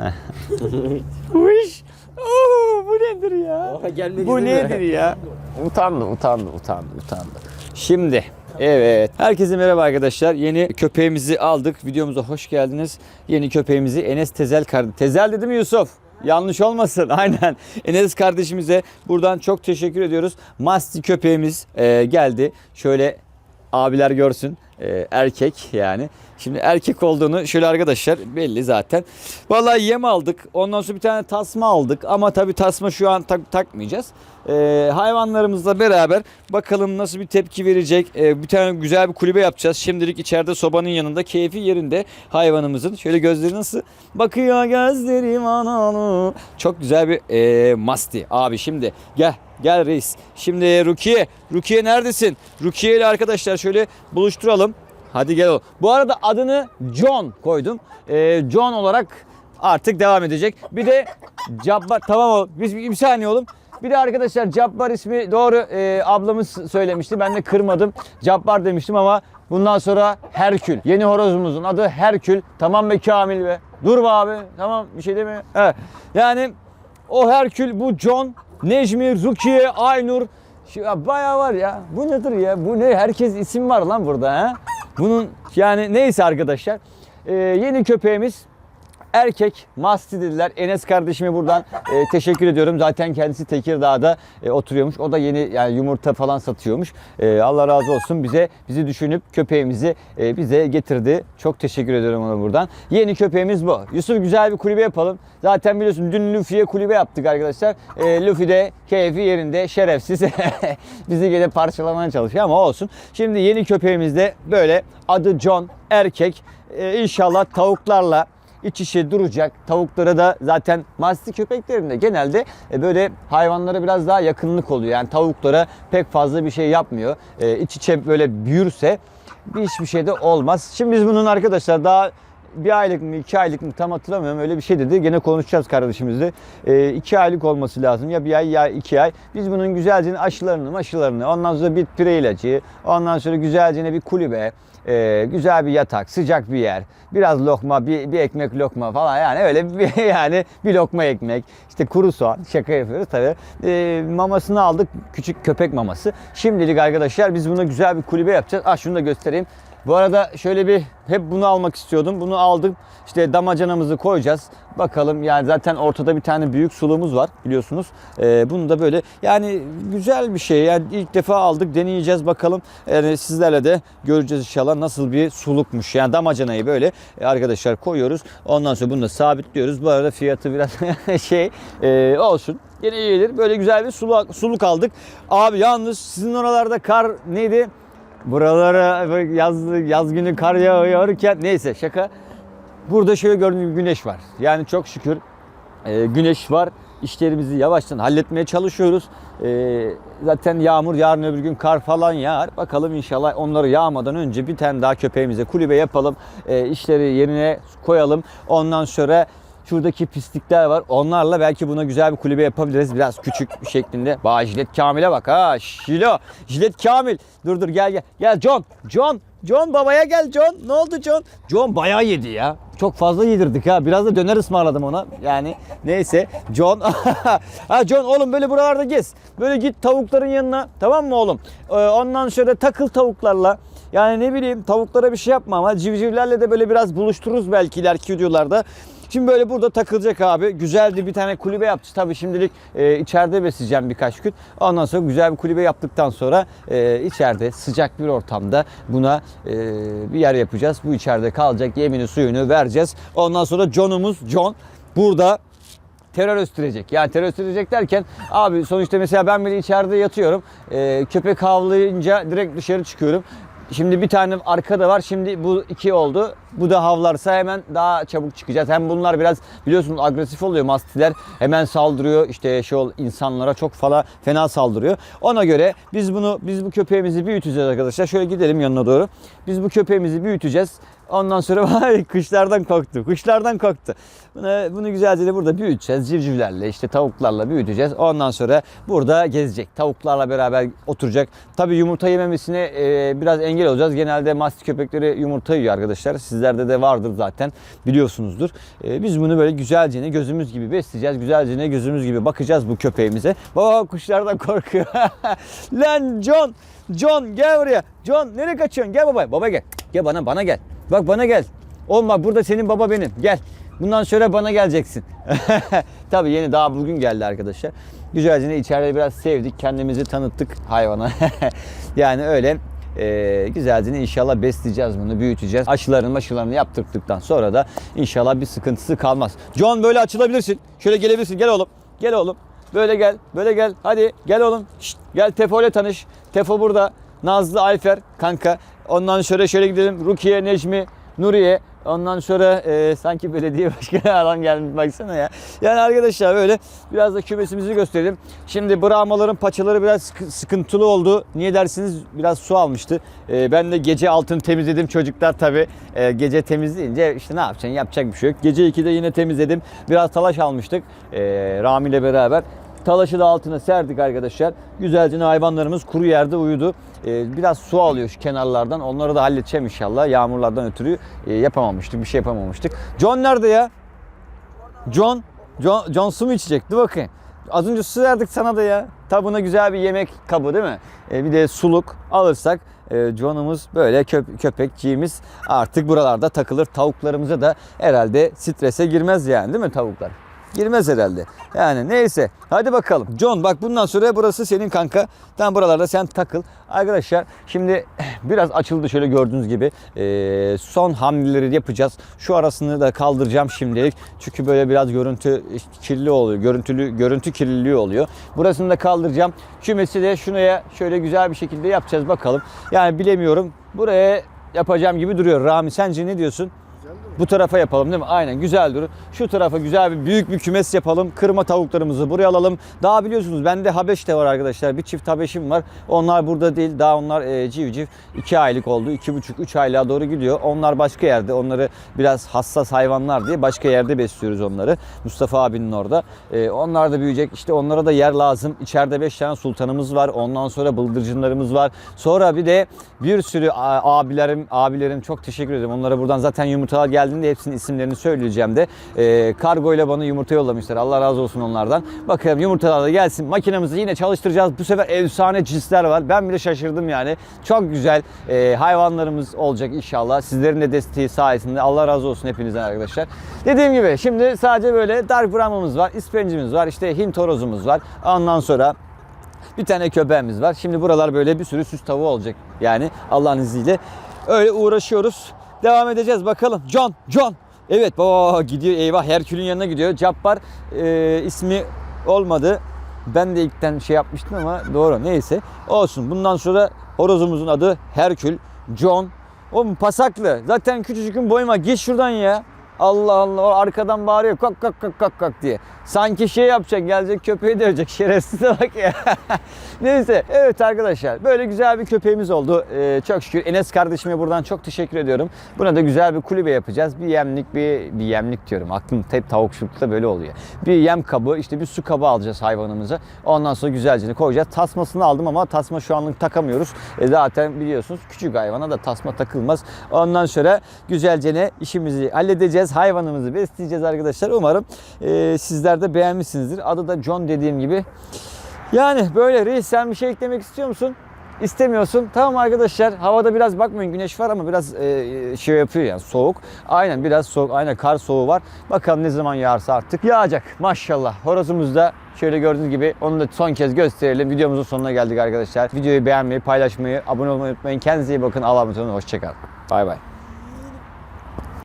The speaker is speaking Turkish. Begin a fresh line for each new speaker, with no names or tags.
Uş. Oo, bu nedir ya?
Oha,
bu nedir ya? Utandı, utandı, utandı, utandı. Şimdi Evet. Herkese merhaba arkadaşlar. Yeni köpeğimizi aldık. Videomuza hoş geldiniz. Yeni köpeğimizi Enes Tezel kardeşim. Tezel dedi mi Yusuf? Yanlış olmasın. Aynen. Enes kardeşimize buradan çok teşekkür ediyoruz. Masti köpeğimiz e, geldi. Şöyle abiler görsün. E, erkek yani. Şimdi erkek olduğunu şöyle arkadaşlar belli zaten. Vallahi yem aldık. Ondan sonra bir tane tasma aldık. Ama tabii tasma şu an tak- takmayacağız. E, hayvanlarımızla beraber bakalım nasıl bir tepki verecek. E, bir tane güzel bir kulübe yapacağız. Şimdilik içeride sobanın yanında keyfi yerinde hayvanımızın. Şöyle gözleri nasıl? Bakıyor gözlerim analı. Çok güzel bir e, masti. Abi şimdi gel Gel reis. Şimdi Rukiye. Rukiye neredesin? Rukiye ile arkadaşlar şöyle buluşturalım. Hadi gel o. Bu arada adını John koydum. Ee, John olarak artık devam edecek. Bir de Cabbar. Tamam o. Biz bir, bir saniye oğlum. Bir de arkadaşlar Cabbar ismi doğru e, ablamız söylemişti. Ben de kırmadım. Cabbar demiştim ama bundan sonra Herkül. Yeni horozumuzun adı Herkül. Tamam be Kamil be. Dur be abi. Tamam bir şey deme. Evet. Yani o Herkül, bu John, Necmi, Rukiye, Aynur. Şu, ya bayağı var ya. Bu nedir ya? Bu ne? Herkes isim var lan burada ha. Bunun yani neyse arkadaşlar. Ee, yeni köpeğimiz erkek Masti dediler. Enes kardeşime buradan e, teşekkür ediyorum. Zaten kendisi Tekirdağ'da e, oturuyormuş. O da yeni yani yumurta falan satıyormuş. E, Allah razı olsun bize bizi düşünüp köpeğimizi e, bize getirdi. Çok teşekkür ediyorum ona buradan. Yeni köpeğimiz bu. Yusuf güzel bir kulübe yapalım. Zaten biliyorsun dün Luffy'ye kulübe yaptık arkadaşlar. E, Luffy de keyfi yerinde şerefsiz. bizi gene parçalamaya çalışıyor ama olsun. Şimdi yeni köpeğimiz de böyle adı John erkek. E, inşallah tavuklarla iç içe duracak. Tavuklara da zaten masti köpeklerinde genelde e, böyle hayvanlara biraz daha yakınlık oluyor. Yani tavuklara pek fazla bir şey yapmıyor. E, İç içe böyle büyürse bir hiçbir şey de olmaz. Şimdi biz bunun arkadaşlar daha bir aylık mı iki aylık mı tam hatırlamıyorum öyle bir şey dedi. Gene konuşacağız kardeşimizle. E, iki aylık olması lazım ya bir ay ya iki ay. Biz bunun güzelce aşılarını aşılarını ondan sonra bir pire ilacı ondan sonra güzelce bir kulübe e, güzel bir yatak, sıcak bir yer, biraz lokma, bir, bir ekmek lokma falan yani öyle bir yani bir lokma ekmek, işte kuru soğan şaka yapıyoruz tabii. E, mamasını aldık, küçük köpek maması. Şimdilik arkadaşlar biz buna güzel bir kulübe yapacağız. Ah şunu da göstereyim. Bu arada şöyle bir hep bunu almak istiyordum. Bunu aldım. İşte damacanamızı koyacağız. Bakalım yani zaten ortada bir tane büyük suluğumuz var biliyorsunuz. Ee, bunu da böyle yani güzel bir şey. Yani ilk defa aldık deneyeceğiz bakalım. Yani sizlerle de göreceğiz inşallah nasıl bir sulukmuş. Yani damacanayı böyle e, arkadaşlar koyuyoruz. Ondan sonra bunu da sabitliyoruz. Bu arada fiyatı biraz şey e, olsun. Yine iyidir. Böyle güzel bir suluk, suluk aldık. Abi yalnız sizin oralarda kar neydi? Buralara yaz, yaz günü kar yağıyorken neyse şaka. Burada şöyle gördüğünüz güneş var. Yani çok şükür e, güneş var. İşlerimizi yavaştan halletmeye çalışıyoruz. E, zaten yağmur yarın öbür gün kar falan yağar. Bakalım inşallah onları yağmadan önce bir tane daha köpeğimize kulübe yapalım. E, işleri yerine koyalım. Ondan sonra Şuradaki pislikler var. Onlarla belki buna güzel bir kulübe yapabiliriz. Biraz küçük bir şeklinde. Bak jilet Kamil'e bak ha. Şilo. Jilet Kamil. Dur dur gel gel. Gel John. John. John babaya gel John. Ne oldu John? John bayağı yedi ya. Çok fazla yedirdik ha. Biraz da döner ısmarladım ona. Yani neyse. John. ha John oğlum böyle buralarda gez. Böyle git tavukların yanına. Tamam mı oğlum? Ee, ondan sonra takıl tavuklarla. Yani ne bileyim tavuklara bir şey yapma ama civcivlerle de böyle biraz buluştururuz belki ileriki videolarda. Şimdi böyle burada takılacak abi. Güzeldi bir tane kulübe yapacağız. Tabii şimdilik e, içeride besleyeceğim birkaç gün. Ondan sonra güzel bir kulübe yaptıktan sonra e, içeride sıcak bir ortamda buna e, bir yer yapacağız. Bu içeride kalacak. Yemini suyunu vereceğiz. Ondan sonra John'umuz John burada terör östürecek. Yani terör östürecek derken abi sonuçta mesela ben bile içeride yatıyorum. Ee, köpek havlayınca direkt dışarı çıkıyorum. Şimdi bir tane arkada var. Şimdi bu iki oldu. Bu da havlarsa hemen daha çabuk çıkacağız. Hem bunlar biraz biliyorsunuz agresif oluyor mastiler. Hemen saldırıyor. İşte şey ol, insanlara çok falan fena saldırıyor. Ona göre biz bunu biz bu köpeğimizi büyüteceğiz arkadaşlar. Şöyle gidelim yanına doğru. Biz bu köpeğimizi büyüteceğiz. Ondan sonra vay kuşlardan korktu. Kuşlardan korktu. Bunu, bunu güzelce de burada büyüteceğiz. Civcivlerle işte tavuklarla büyüteceğiz. Ondan sonra burada gezecek. Tavuklarla beraber oturacak. Tabii yumurta yememesine e, biraz engel olacağız. Genelde mastik köpekleri yumurta yiyor arkadaşlar. Sizlerde de vardır zaten biliyorsunuzdur. E, biz bunu böyle güzelce gözümüz gibi besleyeceğiz. Güzelce gözümüz gibi bakacağız bu köpeğimize. Baba kuşlardan korkuyor. Lan John, John gel buraya. John nereye kaçıyorsun? Gel baba. Baba gel. Gel bana bana gel. Bak bana gel. Olma burada senin baba benim. Gel. Bundan sonra bana geleceksin. Tabii yeni daha bugün geldi arkadaşlar. Güzelce içeride biraz sevdik. Kendimizi tanıttık hayvana. yani öyle e, güzelce inşallah besleyeceğiz bunu, büyüteceğiz. Aşılarını aşılarını yaptırdıktan sonra da inşallah bir sıkıntısı kalmaz. John böyle açılabilirsin. Şöyle gelebilirsin. Gel oğlum. Gel oğlum. Böyle gel. Böyle gel. Hadi gel oğlum. Şşt, gel Tefo ile tanış. Tefo burada. Nazlı Ayfer kanka. Ondan şöyle şöyle gidelim. Rukiye, Necmi, Nuriye. Ondan sonra e, sanki belediye başkanı adam gelmiş baksana ya. Yani arkadaşlar böyle biraz da kümesimizi gösterelim. Şimdi Brahmaların paçaları biraz sıkı- sıkıntılı oldu. Niye dersiniz? Biraz su almıştı. E, ben de gece altını temizledim. Çocuklar tabi gece temizleyince işte ne yapacaksın? Yapacak bir şey yok. Gece 2'de yine temizledim. Biraz talaş almıştık e, Rami ile beraber. Talaşı da altına serdik arkadaşlar. Güzelce hayvanlarımız kuru yerde uyudu. Ee, biraz su alıyor şu kenarlardan. Onları da halledeceğim inşallah. Yağmurlardan ötürü e, yapamamıştık. Bir şey yapamamıştık. John nerede ya? John, John, John su mu içecek? Dur bakayım. Az önce su verdik sana da ya. Tabi buna güzel bir yemek kabı değil mi? Ee, bir de suluk alırsak e, John'umuz böyle köp- köpekçiğimiz artık buralarda takılır. Tavuklarımıza da herhalde strese girmez yani değil mi tavuklar? Girmez herhalde. Yani neyse. Hadi bakalım. John bak bundan sonra burası senin kanka. Tam buralarda sen takıl. Arkadaşlar şimdi biraz açıldı şöyle gördüğünüz gibi. Ee, son hamleleri yapacağız. Şu arasını da kaldıracağım şimdilik. Çünkü böyle biraz görüntü kirli oluyor. Görüntülü görüntü kirliliği oluyor. Burasını da kaldıracağım. Kümesi de şuraya şöyle güzel bir şekilde yapacağız bakalım. Yani bilemiyorum. Buraya yapacağım gibi duruyor. Rami sence ne diyorsun? Bu tarafa yapalım değil mi? Aynen güzel durur. Şu tarafa güzel bir büyük bir kümes yapalım. Kırma tavuklarımızı buraya alalım. Daha biliyorsunuz bende Habeş de var arkadaşlar. Bir çift Habeş'im var. Onlar burada değil. Daha onlar e, civciv 2 aylık oldu. 2,5-3 aylığa doğru gidiyor. Onlar başka yerde. Onları biraz hassas hayvanlar diye başka yerde besliyoruz onları. Mustafa abinin orada. E, onlar da büyüyecek. İşte onlara da yer lazım. İçeride 5 tane sultanımız var. Ondan sonra bıldırcınlarımız var. Sonra bir de bir sürü abilerim, abilerim çok teşekkür ederim. Onlara buradan zaten yumurtalar geldiğinde hepsinin isimlerini söyleyeceğim de. Ee, kargo ile bana yumurta yollamışlar. Allah razı olsun onlardan. Bakalım yumurtalar da gelsin. Makinemizi yine çalıştıracağız. Bu sefer efsane cinsler var. Ben bile şaşırdım yani. Çok güzel e, hayvanlarımız olacak inşallah. Sizlerin de desteği sayesinde. Allah razı olsun hepinizden arkadaşlar. Dediğim gibi şimdi sadece böyle dark brahmamız var. ispencimiz var. işte Hint horozumuz var. Ondan sonra bir tane köpeğimiz var. Şimdi buralar böyle bir sürü süs tavuğu olacak. Yani Allah'ın izniyle. Öyle uğraşıyoruz. Devam edeceğiz bakalım. John, John. Evet baba gidiyor eyvah Herkül'ün yanına gidiyor. Cabbar e, ismi olmadı. Ben de ilkten şey yapmıştım ama doğru neyse. Olsun bundan sonra horozumuzun adı Herkül. John. Oğlum pasaklı. Zaten küçücükün boyuma git şuradan ya. Allah Allah arkadan bağırıyor kak kak kak kak kak diye. Sanki şey yapacak gelecek köpeği dövecek şerefsize bak ya. Neyse evet arkadaşlar böyle güzel bir köpeğimiz oldu. Ee, çok şükür Enes kardeşime buradan çok teşekkür ediyorum. Buna da güzel bir kulübe yapacağız. Bir yemlik bir, bir yemlik diyorum. Aklım hep tavukçulukta böyle oluyor. Bir yem kabı işte bir su kabı alacağız hayvanımıza. Ondan sonra güzelce koyacağız. Tasmasını aldım ama tasma şu anlık takamıyoruz. E zaten biliyorsunuz küçük hayvana da tasma takılmaz. Ondan sonra güzelce işimizi halledeceğiz. Hayvanımızı besleyeceğiz arkadaşlar. Umarım e, sizler de beğenmişsinizdir. Adı da John dediğim gibi. Yani böyle reis sen bir şey eklemek istiyor musun? İstemiyorsun. Tamam arkadaşlar havada biraz bakmayın güneş var ama biraz e, şey yapıyor yani soğuk. Aynen biraz soğuk. Aynen kar soğuğu var. Bakalım ne zaman yağarsa artık yağacak. Maşallah. Horozumuz da şöyle gördüğünüz gibi onu da son kez gösterelim. Videomuzun sonuna geldik arkadaşlar. Videoyu beğenmeyi, paylaşmayı, abone olmayı unutmayın. Kendinize iyi bakın. Allah'a emanet olun. Hoşçakalın. Bay bay.